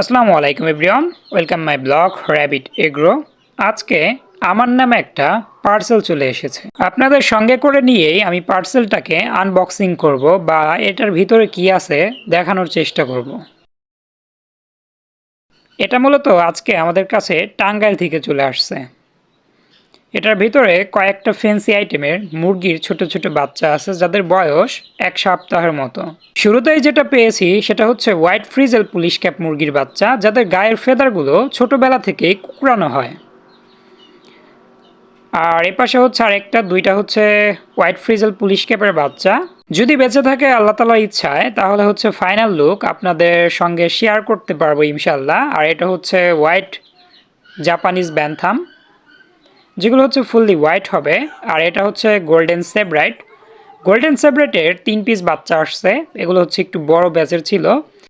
আসসালামু আলাইকুম everyone, welcome my blog rabbit agro. আজকে আমার নামে একটা পার্সেল চলে এসেছে। আপনাদের সঙ্গে করে নিয়েই আমি পার্সেলটাকে আনবক্সিং করব বা এটার ভিতরে কি আছে দেখানোর চেষ্টা করব। এটা মূলত আজকে আমাদের কাছে টাঙ্গাইল থেকে চলে আসছে। এটার ভিতরে কয়েকটা ফেন্সি আইটেমের মুরগির ছোট ছোট বাচ্চা আছে, যাদের বয়স এক সপ্তাহের মতো। শুরুতেই যেটা পেয়েছি, সেটা হচ্ছে হোয়াইট ফ্রিজেল পুলিশ ক্যাপ মুরগির বাচ্চা, যাদের গায়ের ফেদারগুলো ছোটবেলা থেকেই কুকড়ানো হয়। আর এ পাশে হচ্ছে আরেকটা, দুইটা হচ্ছে হোয়াইট ফ্রিজেল পুলিশ ক্যাপের বাচ্চা। যদি বেঁচে থাকে আল্লাহ তালার ইচ্ছায়, তাহলে হচ্ছে ফাইনাল লুক আপনাদের সঙ্গে শেয়ার করতে পারব ইনশাল্লাহ আর এটা হচ্ছে হোয়াইট জাপানিজ ব্যান্থাম যেগুলো হচ্ছে ফুললি হোয়াইট হবে, আর এটা হচ্ছে গোল্ডেন সেব্রাইট গোল্ডেন সেব্রাইটের তিন পিস বাচ্চা আসছে, এগুলো হচ্ছে একটু বড় ব্যাচের ছিল।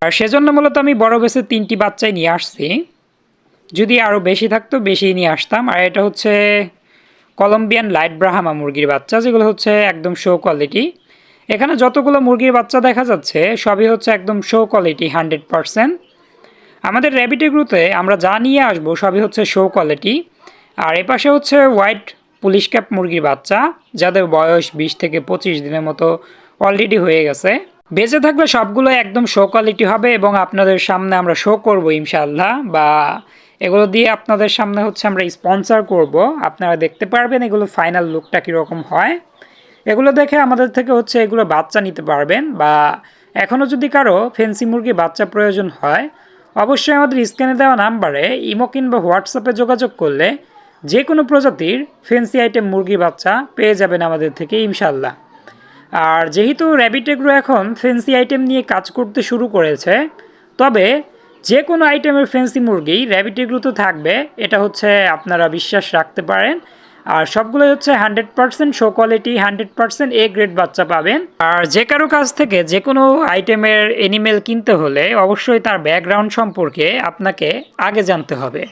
আর সেজন্য মূলত আমি বড় ব্যাচের তিনটি বাচ্চাই নিয়ে আসছি। যদি আরও বেশি থাকতো বেশি নিয়ে আসতাম। আর এটা হচ্ছে কলম্বিয়ান লাইট ব্রাহামা মুরগির বাচ্চা, যেগুলো হচ্ছে একদম শো কোয়ালিটি এখানে যতগুলো মুরগির বাচ্চা দেখা যাচ্ছে, সবই হচ্ছে একদম শো কোয়ালিটি হান্ড্রেড পারসেন্ট আমাদের র্যাবিটে গ্রুতে আমরা যা নিয়ে আসব, সবই হচ্ছে শো কোয়ালিটি আর এপাশে হচ্ছে হোয়াইট পুলিশ ক্যাপ মুরগির বাচ্চা, যাদের বয়স বিশ থেকে পঁচিশ দিনের মতো অলরেডি হয়ে গেছে। বেঁচে থাকলে সবগুলো একদম শো কোয়ালিটি হবে এবং আপনাদের সামনে আমরা শো করব ইনশাল্লাহ বা এগুলো দিয়ে আপনাদের সামনে হচ্ছে আমরা স্পন্সর করব। আপনারা দেখতে পারবেন এগুলো ফাইনাল লুকটা কীরকম হয়। এগুলো দেখে আমাদের থেকে হচ্ছে এগুলো বাচ্চা নিতে পারবেন বা এখনও যদি কারও ফেন্সি মুরগি বাচ্চা প্রয়োজন হয়, অবশ্যই আমাদের স্ক্যানে দেওয়া নাম্বারে ইমো কিংবা হোয়াটসঅ্যাপে যোগাযোগ করলে যে কোনো প্রজাতির ফেন্সি আইটেম মুরগি, বাচ্চা পেয়ে যাবেন আমাদের থেকে ইনশাল্লাহ আর যেহেতু র্যাবিট এগ্রো এখন ফেন্সি আইটেম নিয়ে কাজ করতে শুরু করেছে, তবে যে কোনো আইটেমের ফেন্সি মুরগি র্যাবিট এগ্রো তো থাকবে, এটা হচ্ছে আপনারা বিশ্বাস রাখতে পারেন। আর সবগুলোই হচ্ছে hundred percent show quality hundred percent A grade বাচ্চা পাবেন। আর যে কারও কাছ থেকে যে কোনো আইটেমের এনিমেল কিনতে হলে অবশ্যই তার ব্যাকগ্রাউন্ড সম্পর্কে আপনাকে আগে জানতে হবে।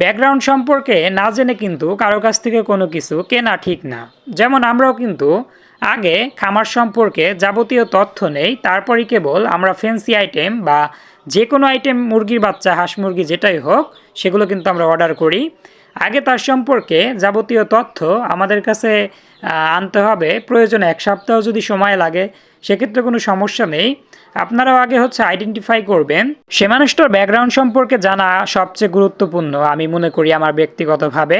ব্যাকগ্রাউন্ড সম্পর্কে না জেনে কিন্তু কারও কাছ থেকে কোনো কিছু কেনা ঠিক না। যেমন আমরাও কিন্তু আগে খামার সম্পর্কে যাবতীয় তথ্য নেই, তারপরই কেবল আমরা ফ্যান্সি আইটেম বা যে কোনো আইটেম মুরগির বাচ্চা, হাঁস মুরগি যেটাই হোক, সেগুলো কিন্তু আমরা অর্ডার করি। আগে তার সম্পর্কে যাবতীয় তথ্য আমাদের কাছে আনতে হবে। প্রয়োজনে এক সপ্তাহ যদি সময় লাগে, সেক্ষেত্রে কোনো সমস্যা নেই। আপনারাও আগে হচ্ছে আইডেন্টিফাই করবেন। সে মানুষটার ব্যাকগ্রাউন্ড সম্পর্কে জানা সবচেয়ে গুরুত্বপূর্ণ, আমি মনে করি আমার ব্যক্তিগতভাবে।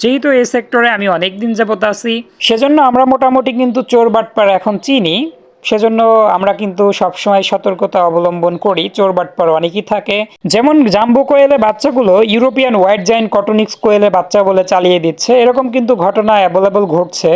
যেহেতু এই সেক্টরে আমি অনেক দিন যাবত আছি, সেজন্য আমরা মোটামুটি কিন্তু চোর বাটপার এখন চিনি। সেজন্য আমরা কিন্তু সবসময় সতর্কতা অবলম্বন করি চোরবাটপার অনেকই থাকে। যেমন জাম্বু কোয়েলে বাচ্চাগুলো ইউরোপিয়ান হোয়াইট জাইন কটনিক্স কোয়েলে বাচ্চা বলে চালিয়ে দিচ্ছে, এরকম কিন্তু ঘটনা অ্যাভেলেবল ঘটছে।